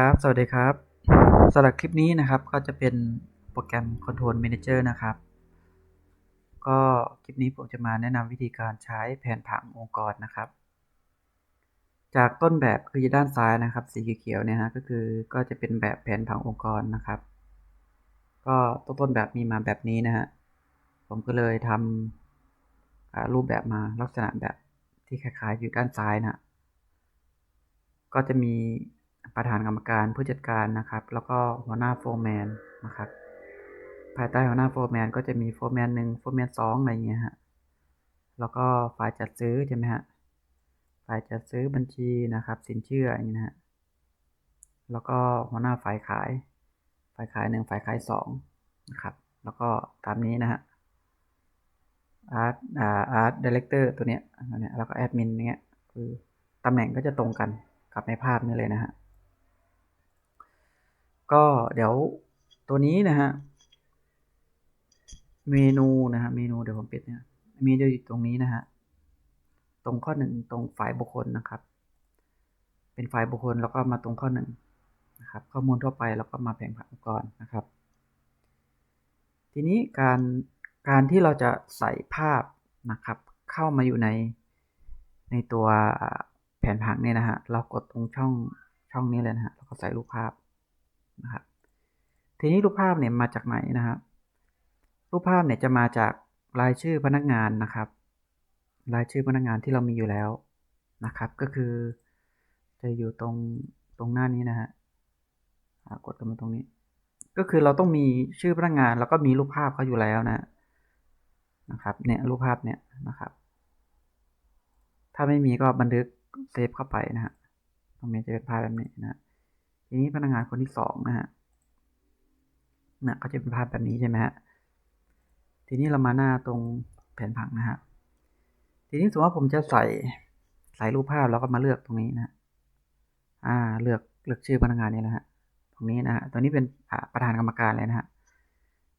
ครับ สวัสดีครับสำหรับคลิปนี้นะครับก็จะเป็นโปรแกรม Control Manager นะครับ ก็คลิปนี้ผมจะมาแนะนำวิธีการใช้แผนผังองค์กรนะครับ จากต้นแบบคือด้านซ้ายนะครับ สีเขียวเนี่ยฮะก็คือก็จะเป็นแบบแผนผังองค์กรนะครับ ก็ต้นแบบมีมาแบบนี้นะฮะผมก็เลยทำรูปแบบมาลักษณะแบบที่คล้ายๆอยู่ด้านซ้ายนะก็จะมี ประธานกรรมการผู้จัดการนะครับ แล้วก็หัวหน้าโฟร์แมนนะครับ ภายใต้หัวหน้าโฟร์แมนก็จะมีโฟร์แมนหนึ่งโฟร์แมนสองอะไรเงี้ยฮะ แล้วก็ฝ่ายจัดซื้อใช่ไหมฮะ ฝ่ายจัดซื้อบัญชีนะครับ สินเชื่ออย่างนี้นะฮะ แล้วก็หัวหน้าฝ่ายขาย ฝ่ายขายหนึ่งฝ่ายขายสองนะครับ แล้วก็ตามนี้นะฮะอาร์ตอ่าอาร์ตดีเลกเตอร์ตัวเนี้ยตัวเนี้ย แล้วก็แอดมินเนี้ยคือตำแหน่งก็จะตรงกันกับในภาพนี้เลยนะฮะ ก็เดี๋ยวตัวนี้นะฮะเมนูนะฮะเมนูเดี๋ยวผมปิดเนี่ยมีจะอยู่ตรงนี้นะฮะตรงข้อหนึ่งตรงฝ่ายบุคคลนะครับ เป็นฝ่ายบุคคลแล้วก็มาตรงข้อหนึ่งนะครับ ข้อมูลทั่วไปแล้วก็มาแผงผังองค์กรนะครับ ทีนี้การการที่เราจะใส่ภาพนะครับ เข้ามาอยู่ในในตัวแผนผังเนี่ยนะฮะเรากดตรงช่องช่องนี้เลยนะฮะแล้วก็ใส่รูปภาพ นะครับ ทีนี้รูปภาพเนี่ยมาจากไหนนะครับ รูปภาพเนี่ยจะมาจากรายชื่อพนักงานนะครับ รายชื่อพนักงานที่เรามีอยู่แล้วนะครับ ก็คือจะอยู่ตรงตรงหน้านี้นะฮะกดกันมาตรงนี้ ก็คือเราต้องมีชื่อพนักงานแล้วก็มีรูปภาพเขาอยู่แล้วนะนะครับเนี่ยรูปภาพเนี่ยนะครับ ถ้าไม่มีก็บันทึกเซฟเข้าไปนะฮะตรงนี้จะเป็นภาพแบบนี้นะ ทีนี้พนักงานคนที่สองนะฮะเนี่ยก็จะเป็นภาพแบบนี้ใช่ไหมฮะ ทีนี้เรามาหน้าตรงแผนผังนะฮะ ทีนี้สมมติว่าผมจะใส่ใส่รูปภาพแล้วก็มาเลือกตรงนี้นะอ่า เลือกเลือกชื่อพนักงานนี่นะฮะ ตรงนี้นะฮะ ตัวนี้เป็นประธานกรรมการเลยนะฮะ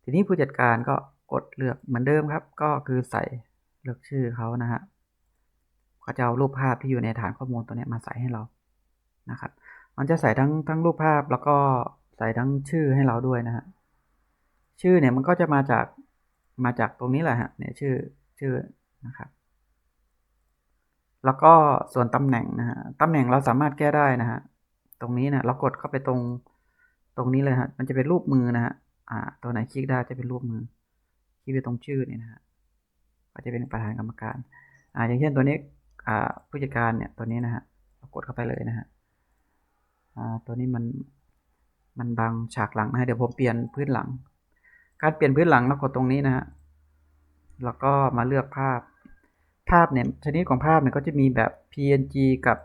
ทีนี้ผู้จัดการก็กดเลือกเหมือนเดิมครับ ก็คือใส่เลือกชื่อเขานะฮะก็จะเอารูปภาพที่อยู่ในฐานข้อมูลตัวนี้มาใส่ให้เรา นะครับ มันจะใส่ทั้งทั้งรูปภาพแล้วก็ใส่ทั้งชื่อให้เราด้วยนะฮะ ชื่อเนี่ยมันก็จะมาจากมาจากตรงนี้แหละฮะ เนี่ยชื่อชื่อนะครับ แล้วก็ส่วนตำแหน่งนะฮะตำแหน่งเราสามารถแก้ได้นะฮะ ตรงนี้นะเรากดเข้าไปตรงตรงนี้เลยฮะ มันจะเป็นรูปมือนะฮะ อ่า ตัวไหนคลิกได้จะเป็นรูปมือ คลิกไปตรงชื่อเนี่ยนะฮะ ก็จะเป็นประธานกรรมการ อ่า อย่างเช่นตัวนี้ อ่า ผู้จัดการเนี่ย ตัวนี้นะฮะเรากดเข้าไปเลยนะฮะ ตัวนี้มันมันบังฉากหลังนะฮะเดี๋ยวผมเปลี่ยนพื้นหลัง การเปลี่ยนพื้นหลังเรากดตรงนี้นะฮะแล้วก็มาเลือกภาพ ภาพเนี่ยชนิดของภาพเนี่ยก็จะมีแบบ PNG กับ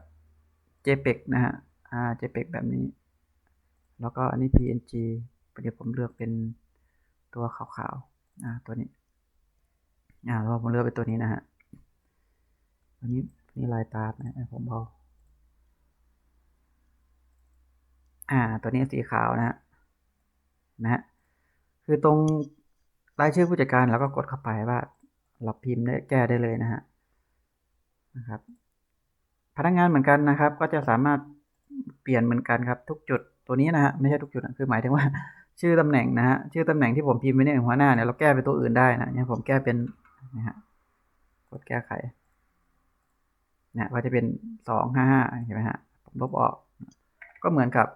JPEG นะฮะอ่า JPEG แบบนี้ แล้วก็อันนี้ PNG เดี๋ยวผมเลือกเป็นตัวขาวๆอ่าตัวนี้อ่าแล้วผมเลือกเป็นตัวนี้นะฮะตัวนี้นี่ลายตานะผมเบา อ่า ตัวนี้สีขาวนะฮะนะฮะคือตรงรายชื่อผู้จัดการเราก็กดเข้าไปว่าเราพิมพ์ได้แก้ได้เลยนะฮะนะครับ พนักงานเหมือนกันนะครับ ก็จะสามารถเปลี่ยนเหมือนกันครับ ทุกจุดตัวนี้นะฮะไม่ใช่ทุกจุดคือหมายถึงว่า ชื่อตำแหน่งนะฮะชื่อตำแหน่งที่ผมพิมพ์ไว้ในหัวหน้าเนี่ยเราแก้เป็นตัวอื่นได้นะเนี่ยผมแก้เป็นนะฮะกดแก้ไขเนี่ยก็จะเป็นสองห้าห้าเห็นไหมฮะผมลบออก ก็เหมือนกับ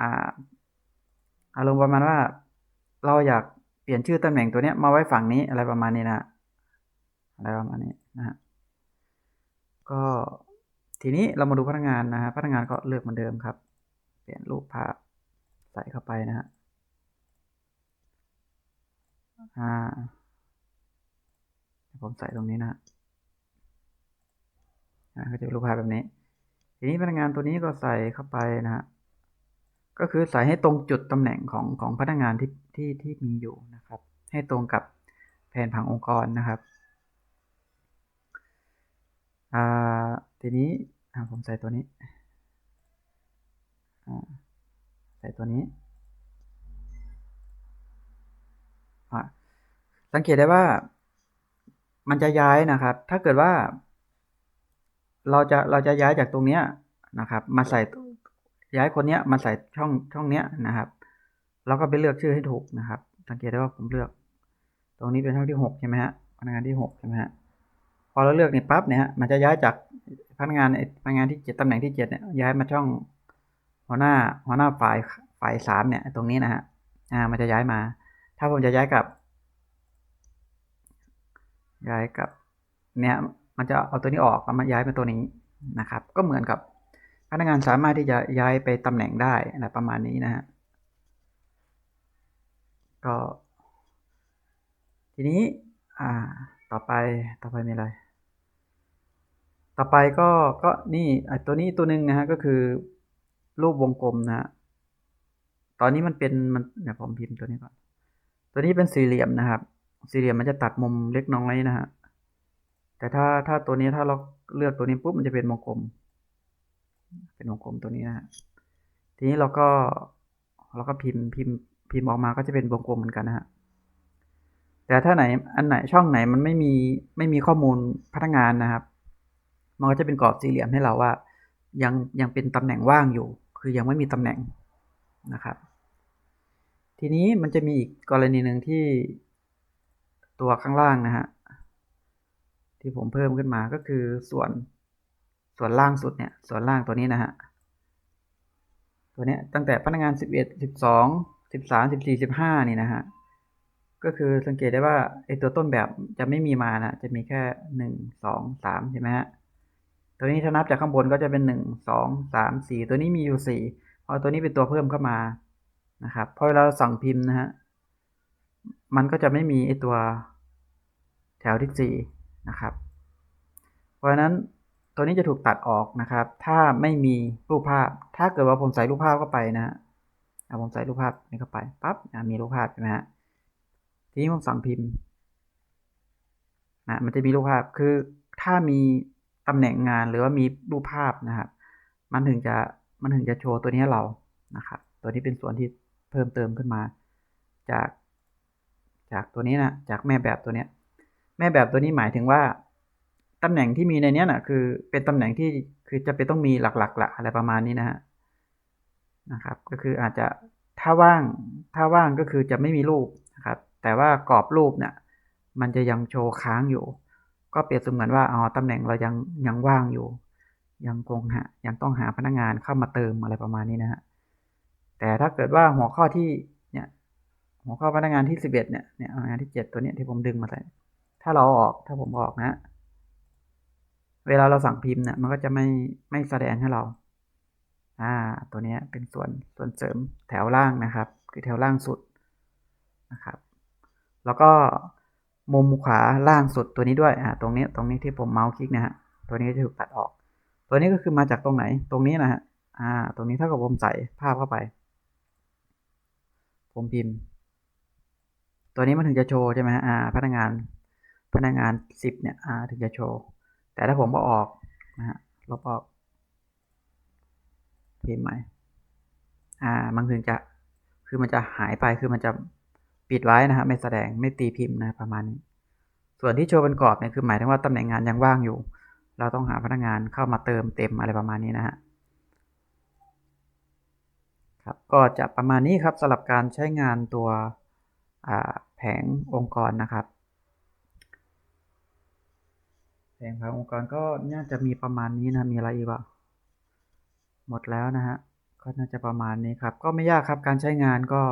อ่าอารมณ์ประมาณว่าเราอยากเปลี่ยนชื่อตำแหน่งตัวเนี้ยมาไว้ฝั่งนี้อะไรประมาณนี้นะอะไรประมาณนี้นะฮะก็ทีนี้เรามาดูพนักงานนะฮะพนักงานก็เลือกเหมือนเดิมครับ เปลี่ยนรูปภาพใส่เข้าไปนะฮะอ่าผมใส่ตรงนี้นะอ่าก็จะรูปภาพแบบนี้ ทีนี้พนักงานตัวนี้ก็ใส่เข้าไปนะฮะ ก็คือใส่ให้ตรงจุดตำแหน่งของของพนักงานที่ที่ที่มีอยู่นะครับ ให้ตรงกับแผนผังองค์กรนะครับอ่าทีนี้ผมใส่ตัวนี้ใส่ตัวนี้ สังเกตได้ว่ามันจะย้ายนะครับ ถ้าเกิดว่า เราจะเราจะย้ายจากตรงเนี้ยนะครับ มาใส่ ย้ายคนเนี้ยมาใส่ช่องช่องเนี้ยนะครับ แล้วก็ไปเลือกชื่อให้ถูกนะครับ สังเกตได้ว่าผมเลือก ตรงนี้เป็นช่องที่หกใช่ไหมฮะพนักงานที่หกใช่ไหมฮะพอเราเลือกเนี่ปั๊บเนี่ยฮะมันจะย้ายจากพนักงานพนักงานที่เจ็ดตำแหน่งที่เจ็ดเนี่ยย้ายมาช่องหัวหน้าหัวหน้าฝ่ายฝ่ายสามเนี่ยตรงนี้นะฮะอ่ามันจะย้ายมา ถ้าผมจะย้ายกลับ ย้ายกลับเนี่ยมันจะเอาตัวนี้ออกแล้วมาย้ายมาตัวนี้นะครับ ก็เหมือนกับ พนักงานสามารถที่จะย้ายไปตำแหน่งได้อะไรประมาณนี้นะฮะก็ทีนี้อ่าต่อไปต่อไปมีอะไร ต่อไปก็ก็นี่ตัวนี้ตัวหนึ่งนะฮะก็คือรูปวงกลมนะฮะตอนนี้มันเป็นมันเดี๋ยวผมพิมพ์ตัวนี้ก่อน ตัวนี้เป็นสี่เหลี่ยมนะครับ สี่เหลี่ยมมันจะตัดมุมเล็กน้อยนะฮะแต่ถ้าถ้าตัวนี้ถ้าเราเลือกตัวนี้ปุ๊บมันจะเป็นวงกลม เป็นวงกลมตัวนี้นะฮะทีนี้เราก็เราก็พิมพ์พิมพ์พิมพ์ออกมาก็จะเป็นวงกลมเหมือนกันนะฮะแต่ถ้าไหนอันไหนช่องไหนมันไม่มีไม่มีข้อมูลพนักงานนะครับ มันก็จะเป็นกรอบสี่เหลี่ยมให้เราว่า ยังยังเป็นตำแหน่งว่างอยู่ คือยังไม่มีตำแหน่งนะครับ ทีนี้มันจะมีอีกกรณีหนึ่งที่ตัวข้างล่างนะฮะที่ผมเพิ่มขึ้นมาก็คือส่วน ส่วนล่างสุดเนี่ยส่วนล่างตัวนี้นะฮะตัวเนี้ยตั้งแต่พนักงานสิบเอ็ดสิบสองสิบสามสิบสี่สิบห้านี่นะฮะก็คือสังเกตได้ว่าไอตัวต้นแบบจะไม่มีมานะจะมีแค่หนึ่งสองสามใช่ไหมฮะตัวนี้ถ้านับจากข้างบนก็จะเป็นหนึ่งสองสามสี่ตัวนี้มีอยู่สี่พอตัวนี้เป็นตัวเพิ่มเข้ามานะครับพอเวลาสั่งพิมพ์นะฮะมันก็จะไม่มีไอตัวแถวที่สี่นะครับ เพราะฉะนั้น ตัวนี้จะถูกตัดออกนะครับ ถ้าไม่มีรูปภาพ ถ้าเกิดว่าผมใส่รูปภาพเข้าไปนะฮะผมใส่รูปภาพนี้เข้าไปปั๊บมีรูปภาพใช่ไหมฮะทีนี้ผมสั่งพิมพ์นะมันจะมีรูปภาพคือถ้ามีตำแหน่งงานหรือว่ามีรูปภาพนะครับ มันถึงจะมันถึงจะโชว์ตัวนี้เรานะครับ ตัวนี้เป็นส่วนที่เพิ่มเติมขึ้นมา จาก จากตัวนี้นะจากแม่แบบตัวเนี้ย แม่แบบตัวนี้หมายถึงว่า ตำแหน่งที่มีในนี้นะคือเป็นตำแหน่งที่คือจะเป็นต้องมีหลักๆละอะไรประมาณนี้นะฮะนะครับก็คืออาจจะถ้าว่างถ้าว่างก็คือจะไม่มีรูปนะครับแต่ว่ากรอบรูปเนี่ยมันจะยังโชว์ค้างอยู่ ก็เปรียบเสมือนว่าอ๋อตำแหน่งเรายังยังว่างอยู่ ยังคงหายังต้องหาพนักงานเข้ามาเติมอะไรประมาณนี้นะฮะแต่ถ้าเกิดว่าหัวข้อที่เนี่ยหัวข้อพนักงานที่สิบเอ็ดเนี่ยเนี่ยงานที่เจ็ดตัวเนี้ยที่ผมดึงมาใส่ถ้าเราออกถ้าผมออกนะ เวลาเราสั่งพิมพ์เนี่ยมันก็จะไม่ไม่แสดงให้เรา อ่า ตัวนี้เป็นส่วนส่วนเสริมแถวล่างนะครับ คือแถวล่างสุดนะครับ แล้วก็มุมขวาล่างสุดตัวนี้ด้วยอ่าตรงนี้ตรงนี้ที่ผมเมาส์คลิกนะฮะตัวนี้จะถูกตัดออก ตัวนี้ก็คือมาจากตรงไหน ตรงนี้นะฮะอ่า ตรงนี้เท่ากับผมใส่ภาพเข้าไป ผมพิมพ์ ตัวนี้มันถึงจะโชว์ใช่ไหมฮะอ่า พนักงานพนักงานสิบเนี่ยอ่าถึงจะโชว์ แต่ถ้าผมก็ออกนะฮะลบออกพิมพ์ใหม่ อ่า มันถึงจะ คือมันจะหายไป คือมันจะปิดไว้นะฮะ ไม่แสดง ไม่ตีพิมพ์นะ ประมาณนี้ ส่วนที่โชว์เป็นกรอบเนี่ย คือหมายถึงว่าตำแหน่งงานยังว่างอยู่ เราต้องหาพนักงานเข้ามาเติมเต็มอะไรประมาณนี้นะฮะ ครับ ก็จะประมาณนี้ครับสำหรับการใช้งานตัวแผงองค์กรนะครับ แผงผังองค์กรก็น่าจะมีประมาณนี้นะ มีอะไรอีกบ้างหมดแล้วนะฮะ ก็น่าจะประมาณนี้ครับ ก็ไม่ยากครับการใช้งานก็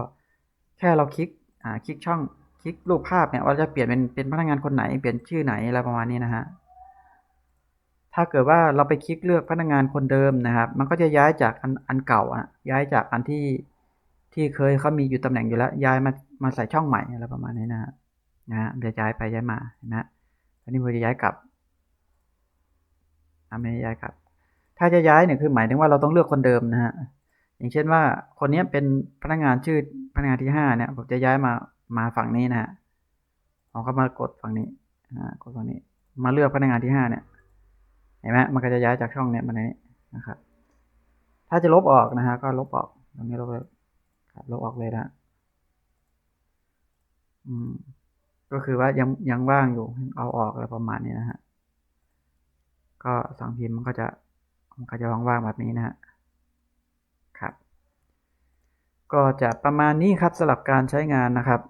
แค่เราคลิก อ่า คลิกช่อง คลิกรูปภาพเนี่ยว่าจะเปลี่ยนเป็นเป็นพนักงานคนไหน เปลี่ยนชื่อไหนอะไรประมาณนี้นะฮะ ถ้าเกิดว่าเราไปคลิกเลือกพนักงานคนเดิมนะครับ มันก็จะย้ายจากอันอันเก่าอะย้ายจากอันที่ที่เคยเขามีอยู่ตำแหน่งอยู่แล้ว ย้ายมามาใส่ช่องใหม่อะไรประมาณนี้นะฮะนะฮะจะย้ายไปย้ายมานะอันนี้เราจะย้ายกลับ ไม่ย้ายครับ ถ้าจะย้ายเนี่ยคือหมายถึงว่าเราต้องเลือกคนเดิมนะฮะอย่างเช่นว่าคนนี้เป็นพนักงานชื่อพนักงานที่ห้าเนี่ยผมจะย้ายมามาฝั่งนี้นะฮะผมก็มากดฝั่งนี้นะกดฝั่งนี้ มาเลือกพนักงานที่ห้าเนี่ยเห็นไหมมันก็จะย้ายจากช่องเนี้ยมาในนี้นะครับ ถ้าจะลบออกนะฮะก็ลบออกตรงนี้ลบเลยครับลบออกเลยนะอืมก็คือว่ายังยังว่างอยู่เอาออกอะไรประมาณนี้นะฮะ ก็สองพิมพ์มันก็จะมันก็จะว่างๆแบบนี้นะฮะครับ ก็จะประมาณนี้ครับสำหรับการใช้งานนะครับ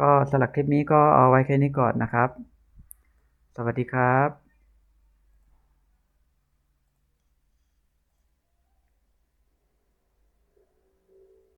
ก็สำหรับคลิปนี้ก็เอาไว้แค่นี้ก่อนนะครับ สวัสดีครับ